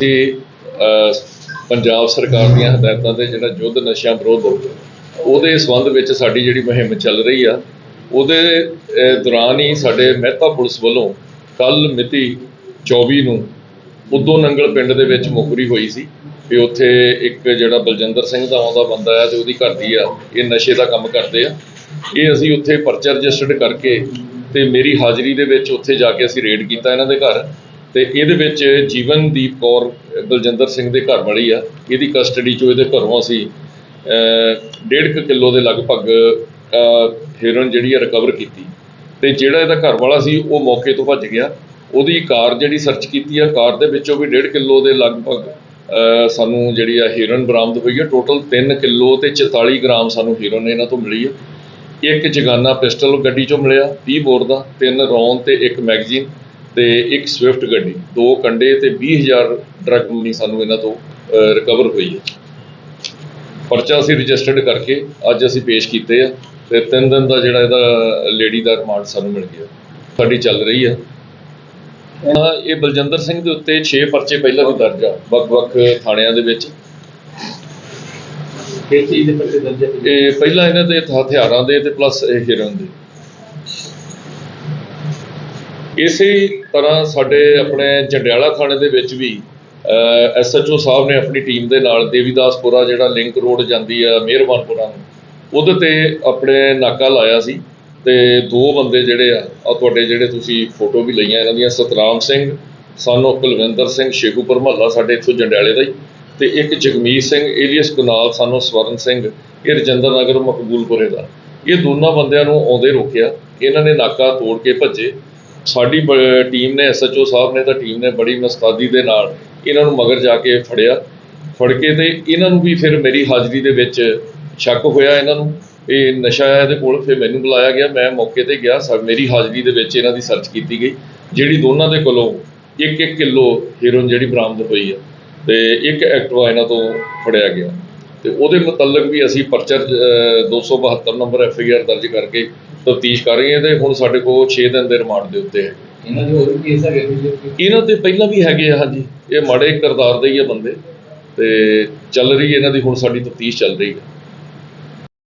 ਤੇ ਪੰਜਾਬ ਸਰਕਾਰ ਦੀਆਂ ਹਦਾਇਤਾਂ ਤੇ ਜਿਹੜਾ ਯੁੱਧ ਨਸ਼ਿਆਂ ਵਿਰੁੱਧ, ਉਹਦੇ ਸੰਬੰਧ ਵਿੱਚ ਸਾਡੀ ਜਿਹੜੀ ਮੁਹਿੰਮ ਚੱਲ ਰਹੀ ਆ, ਉਹਦੇ ਦੌਰਾਨ ਹੀ ਸਾਡੇ ਮਹਿਤਾ ਪੁਲਿਸ ਵੱਲੋਂ ਕੱਲ ਮਿਤੀ 24 ਨੂੰ ਉਦੋਂ ਨੰਗਲ ਪਿੰਡ ਦੇ ਵਿੱਚ ਮੁਖਰੀ ਹੋਈ ਸੀ ਵੀ ਉੱਥੇ ਇੱਕ ਜਿਹੜਾ ਬਲਜਿੰਦਰ ਸਿੰਘ ਦਾ ਆਉਂਦਾ ਬੰਦਾ ਆ ਤੇ ਉਹਦੀ ਘਰ ਦੀ ਆ, ਇਹ ਨਸ਼ੇ ਦਾ ਕੰਮ ਕਰਦੇ ਆ। ਇਹ ਅਸੀਂ ਉੱਥੇ ਪਰਚਾ ਰਜਿਸਟਰਡ ਕਰਕੇ ਤੇ ਮੇਰੀ ਹਾਜ਼ਰੀ ਦੇ ਵਿੱਚ ਉੱਥੇ ਜਾ ਕੇ ਅਸੀਂ ਰੇਡ ਕੀਤਾ ਇਹਨਾਂ ਦੇ ਘਰ। ਤੇ ਇਹਦੇ ਵਿੱਚ ਜੀਵਨਦੀਪ ਕੌਰ ਬਲਜਿੰਦਰ ਸਿੰਘ ਦੇ ਘਰ ਵਾਲੀ ਆ। ਇਹਦੀ ਕਸਟਡੀ ਚੋਂ ਇਹਦੇ ਘਰੋਂ ਅਸੀਂ ਅਹ, ਡੇਢ ਕੁ ਕਿਲੋ ਦੇ ਲਗਭਗ ਹੈਰੋਇਨ ਜਿਹੜੀ ਆ ਰਿਕਵਰ ਕੀਤੀ। ਤੇ ਜਿਹੜਾ ਇਹਦਾ ਘਰ ਵਾਲਾ ਸੀ ਉਹ ਮੌਕੇ ਤੋਂ ਭੱਜ ਗਿਆ। ਉਹਦੀ ਕਾਰ ਜਿਹੜੀ ਸਰਚ ਕੀਤੀ ਆ ਕਾਰ ਦੇ ਵਿੱਚੋਂ ਵੀ 1.5 ਕਿਲੋ ਦੇ ਲਗਭਗ ਸਾਨੂੰ ਜਿਹੜੀ ਆ ਹੀਰੋਇਨ ਬਰਾਮਦ ਹੋਈ ਆ। ਟੋਟਲ 3 ਕਿਲੋ ਤੇ 44 ਗ੍ਰਾਮ ਸਾਨੂੰ ਹੀਰੋਇਨ ਇਹਨਾਂ ਤੋਂ ਮਿਲੀ ਆ। ਇੱਕ ਜਗਾਨਾ ਪਿਸਟਲ ਗੱਡੀ ਚੋਂ ਮਿਲਿਆ 30 ਬੋਰ ਦਾ ਤਿੰਨ ਰੌਂਦ ਤੇ ਇੱਕ ਮੈਗਜ਼ੀਨ। ਤੇ ਇੱਕ ਸਵਿਫਟ ਗੱਡੀ ਦੋ ਕੰਡੇ ਤੇ 20000 ਡਰਗ ਮਨੀ ਸਾਨੂੰ ਇਹਨਾਂ ਤੋਂ ਰਿਕਵਰ ਹੋਈ ਹੈ। ਪਰਚਾ ਅਸੀਂ ਰਜਿਸਟਰਡ ਕਰਕੇ ਅੱਜ ਅਸੀਂ ਪੇਸ਼ ਕੀਤੇ ਆ ਤੇ ਤਿੰਨ ਦਿਨ ਦਾ ਜਿਹੜਾ ਇਹਦਾ ਲੇਡੀ ਦਾ ਰਿਮਾਂਡ ਸਾਨੂੰ ਮਿਲ ਗਿਆ। ਸਾਡੀ ਚੱਲ ਰਹੀ ਹੁਣ ਇਹ ਬਲਜਿੰਦਰ ਸਿੰਘ ਦੇ ਉੱਤੇ 6 ਪਰਚੇ ਪਹਿਲਾਂ ਵੀ ਦਰਜ ਆ ਵੱਖ-ਵੱਖ ਥਾਣਿਆਂ ਦੇ ਵਿੱਚ। ਚੀਜ਼ ਦੇ ਪਰਚੇ ਦਰਜ ਹੈ ਇਹ ਪਹਿਲਾਂ ਇਹਨਾਂ ਦੇ ਹਥਿਆਰਾਂ ਦੇ ਤੇ ਪਲੱਸ ਇਹ ਹੀਰੋਇਨ ਦੇ। ਇਸੇ ਤਰ੍ਹਾਂ ਸਾਡੇ ਆਪਣੇ ਜੰਡਿਆਲਾ ਥਾਣੇ ਦੇ ਵਿੱਚ ਵੀ ਐਸਐਚਓ ਸਾਹਿਬ ਨੇ ਆਪਣੀ ਟੀਮ ਦੇ ਨਾਲ ਦੇਵੀਦਾਸਪੁਰਾ ਜਿਹੜਾ ਲਿੰਕ ਰੋਡ ਜਾਂਦੀ ਆ ਮਿਹਰਬਾਨਪੁਰਾ ਨੂੰ, ਉਹਦੇ ਤੇ ਆਪਣੇ ਨਾਕਾ ਲਾਇਆ ਸੀ ਤੇ ਦੋ ਬੰਦੇ ਜਿਹੜੇ ਆ ਆ ਤੁਹਾਡੇ ਜਿਹੜੇ ਤੁਸੀਂ ਫੋਟੋ ਵੀ ਲਈਆਂ, ਇਹਨਾਂ ਦੀਆਂ ਸਤਰਾਮ ਸਿੰਘ ਸਾਨੂੰ ਕੁਲਵਿੰਦਰ ਸਿੰਘ ਸ਼ੇਖੂਪੁਰ ਮਹੱਲਾ ਸਾਡੇ ਇੱਥੋਂ ਜੰਡਿਆਲੇ ਦਾ ਹੀ, ਤੇ ਇੱਕ ਜਗਮੀਤ ਸਿੰਘ ਏਲੀਅਸ ਕੁਨਾਲ ਸਾਨੂੰ ਸਵਰਨ ਸਿੰਘ, ਇਹ ਰਜਿੰਦਰ ਨਗਰ ਮਕਬੂਲਪੁਰੇ ਦਾ। ਇਹ ਦੋਨਾਂ ਬੰਦਿਆਂ ਨੂੰ ਆਉਂਦੇ ਰੋਕਿਆ ਇਹਨਾਂ ਨੇ ਨਾਕਾ ਤੋੜ ਕੇ ਭੱਜੇ। ਸਾਡੀ ਬ- ਟੀਮ ਨੇ ਐਸਐਚਓ ਸਾਹਿਬ ਨੇ ਤਾਂ ਟੀਮ ਨੇ ਬੜੀ ਮਸਤਾਦੀ ਦੇ ਨਾਲ ਇਹਨਾਂ ਨੂੰ ਮਗਰ ਜਾ ਕੇ ਫੜਿਆ। ਫੜ ਕੇ ਤੇ ਇਹਨਾਂ ਨੂੰ ਵੀ ਫਿਰ ਮੇਰੀ ਹਾਜ਼ਰੀ ਦੇ ਵਿੱਚ ਸ਼ੱਕ ਹੋਇਆ ਇਹਨਾਂ ਨੂੰ। ਇਹ ਨਸ਼ਾ ਹੈ ਇਹਦੇ ਕੋਲ ਫਿਰ ਮੈਨੂੰ ਬੁਲਾਇਆ ਗਿਆ। ਮੈਂ ਮੌਕੇ ਤੇ ਗਿਆ ਸਭ ਮੇਰੀ ਹਾਜ਼ਰੀ ਦੇ ਵਿੱਚ ਇਹਨਾਂ ਦੀ ਸਰਚ ਕੀਤੀ ਗਈ ਜਿਹੜੀ ਦੋਨਾਂ ਦੇ ਕੋਲੋਂ 1-1 ਕਿਲੋ ਹੈਰੋਇਨ ਜਿਹੜੀ ਬਰਾਮਦ ਹੋਈ ਹੈ ਤੇ ਇੱਕ ਐਕਟਿਵਾ ਇਹਨਾਂ ਤੋਂ ਫੜਿਆ ਗਿਆ। ਤੇ ਉਹਦੇ ਮੁਤਲਕ ਵੀ ਅਸੀਂ ਪਰਚਾ ਅਹ, 272 ਨੰਬਰ ਐਫ ਆਈ ਆਰ ਦਰਜ ਕਰਕੇ ਤਫਤੀਸ਼ ਕਰ ਰਹੇ ਹਾਂ ਤੇ ਹੁਣ ਸਾਡੇ ਕੋਲ 6 ਦਿਨ ਦੇ ਰਿਮਾਂਡ ਦੇ ਉੱਤੇ ਹੈ। ਇਹਨਾਂ ਦੇ ਹੋਰ ਵੀ ਕੇਸ ਹੈਗੇ ਨੇ ਇਹਨਾਂ ਤੇ ਪਹਿਲਾਂ ਵੀ ਹੈਗੇ ਆ ਹਾਂਜੀ। ਇਹ ਮਾੜੇ ਕਿਰਦਾਰ ਦੇ ਹੀ ਆ ਬੰਦੇ ਤੇ ਚੱਲ ਰਹੀ ਹੈ ਇਹਨਾਂ ਦੀ ਹੁਣ ਸਾਡੀ ਤਫਤੀਸ਼ ਚੱਲ ਰਹੀ ਹੈ।